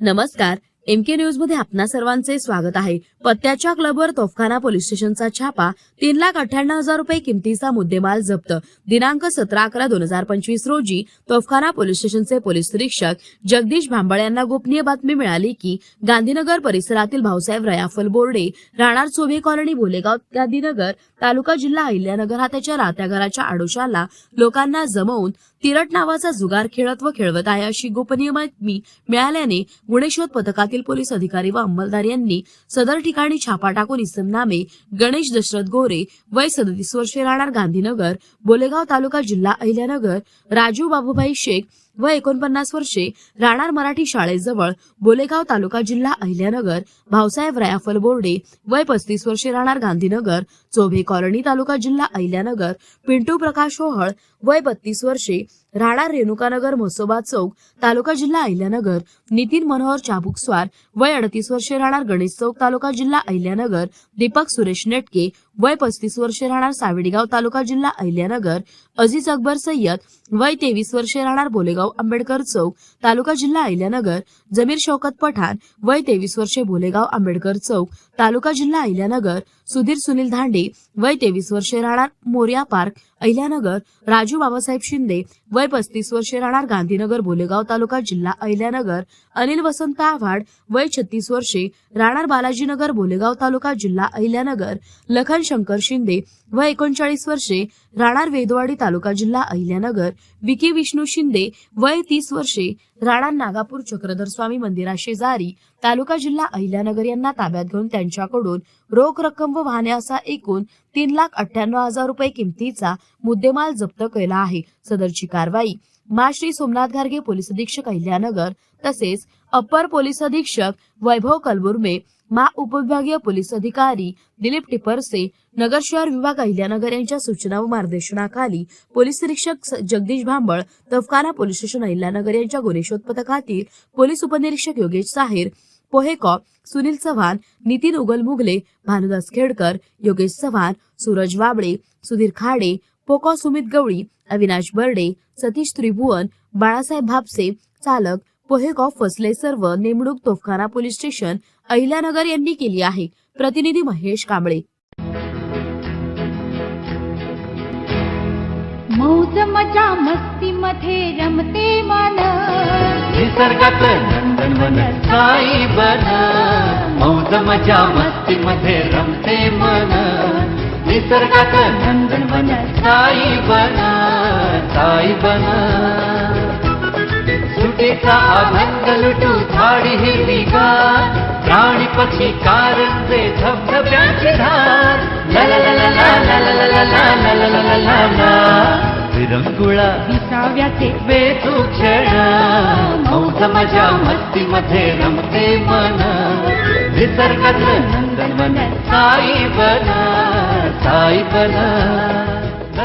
नमस्कार एमके न्यूजमध्ये आपणा सर्वांचे स्वागत आहे. पत्त्याच्या क्लबवर तोफखाना पोलीस स्टेशनचा छापा तीन लाख अठ्ठ्याण्णव हजार रुपये किमतीचा मुद्देमाल जप्त. दिनांक सतरा अकरा दोन हजार पंचवीस रोजी तोफखाना पोलीस स्टेशनचे पोलीस निरीक्षक जगदीश भांबळ यांना गोपनीय बातमी मिळाली की गांधीनगर परिसरातील भाऊसाहेब रयाफल बोर्डे राहणार चोभे कॉलनी भोलेगाव गांधीनगर तालुका जिल्हा अहिल्यानगर हा त्याच्या राहत्या घराच्या आडोशाला लोकांना जमवून तिरट नावाचा जुगार खेळत व खेळवत आहे अशी गोपनीय बातमी मिळाल्याने गुन्हे पथकात विभागातील पोलीस अधिकारी व अंमलदार यांनी सदर ठिकाणी छापा टाकून इसम नामे गणेश दशरथ गोरे वय सदतीस वर्षे राहणार गांधीनगर बोलेगाव तालुका जिल्हा अहिल्यानगर राजू बाबूभाई शेख व एकोणपन्नास वर्षे राहणार मराठी शाळेजवळ बोलेगाव तालुका जिल्हा अहिल्यानगर भाऊसाहेब रयाफल बोर्डे वय पस्तीस वर्षे राहणार गांधीनगर चोभे कॉलनी तालुका जिल्हा अहिल्यानगर पिंटू प्रकाश ओहळ वय बत्तीस वर्षे राहणार रेणुकानगर म्हसोबा चौक तालुका जिल्हा अहिल्यानगर. नितीन मनोहर चाबुकस्वार वय अडतीस वर्षे राहणार गणेश चौक तालुका जिल्हा अहिल्यानगर. दीपक सुरेश नेटके वय पस्तीस वर्षे राहणार सावडीगाव तालुका जिल्हा अहिल्यानगर अजीज अकबर सय्यद वय तेवीस वर्षे राहणार बोलेगाव आंबेडकर चौक तालुका जिल्हा अहिल्यानगर जमीर शौकत पठाण वय तेवीस वर्षे बोलेगाव आंबेडकर चौक तालुका जिल्हा अहिल्यानगर सुधीर सुनील धांडे वय तेवीस वर्षे राहणार मोर्या पार्क अहिल्यानगर राजू बाबासाहेब शिंदे वय पस्तीस वर्षे राहणार गांधीनगर बोलेगाव तालुका जिल्हा अहिल्यानगर अनिल वसंत आव्हाड वय छत्तीस वर्षे राहणार बालाजीनगर बोलेगाव तालुका जिल्हा अहिल्यानगर लखन शंकर शिंदे व एकोणचाळीस वर्षे राहणार वेदवाडी तालुका जिल्हा अहिल्यानगर विकी विष्णू शिंदे वय तीस वर्षे राहणार नागापूर चक्रधर स्वामी मंदिराशेजारी तालुका जिल्हा अहिल्यानगर यांना ताब्यात घेऊन त्यांच्याकडून रोख रक्कम व वाहने असा एकूण तीन लाख अठ्ठ्याण्णव हजार रुपये किमतीचा मुद्देमाल जप्त केला आहे. सदरची कारवाई मा. श्री सोमनाथ घारगे पोलीस अधीक्षक अहिल्यानगर तसेच अप्पर पोलीस अधीक्षक वैभव कलबुर्मे मा उपविभागीय पोलीस अधिकारी दिलीप टिपरसे नगर शहर विभाग अहिल्यानगर यांच्या सूचना व मार्गदर्शनाखाली पोलीस निरीक्षक जगदीश भांबळ तफखाना पोलीस स्टेशन अहिल्यानगर यांच्या गुन्हे शोध पथकातील पोलीस उपनिरीक्षक योगेश साहेर पोहेकॉ सुनील चव्हाण नितीन उगल मुगले भानुदास खेडकर योगेश चव्हाण सूरज वाबळे सुधीर खाडे पोकॉ सुमित गवळी अविनाश बर्डे सतीश त्रिभुवन बाळासाहेब भापसे चालक पोहेकॉफ फसले सर्व नेमणूक तोफखाना पोलीस स्टेशन अहिल्यानगर यांनी केली आहे. प्रतिनिधी महेश कांबळे. मौज मजा मस्ती मध्ये रमते मन. निसर्गात नंदनवन साई बन. मौज मजा मस्ती मध्ये रमते मन. निसर्गात नंदनवन साई बन. साई बन. सुटीचा अभंग लुटू झाडी हिरवीगार प्राणी पक्षी कारंजे धबधब्याची धार ला ला ला ला ला ला ला ला ला ला ला ला ला ला विरंगुळा विसाव्याचे वेचू क्षण मौज मजा मस्ती मध्ये रमते मन निसर्गात नंदनवन साई बन साई बन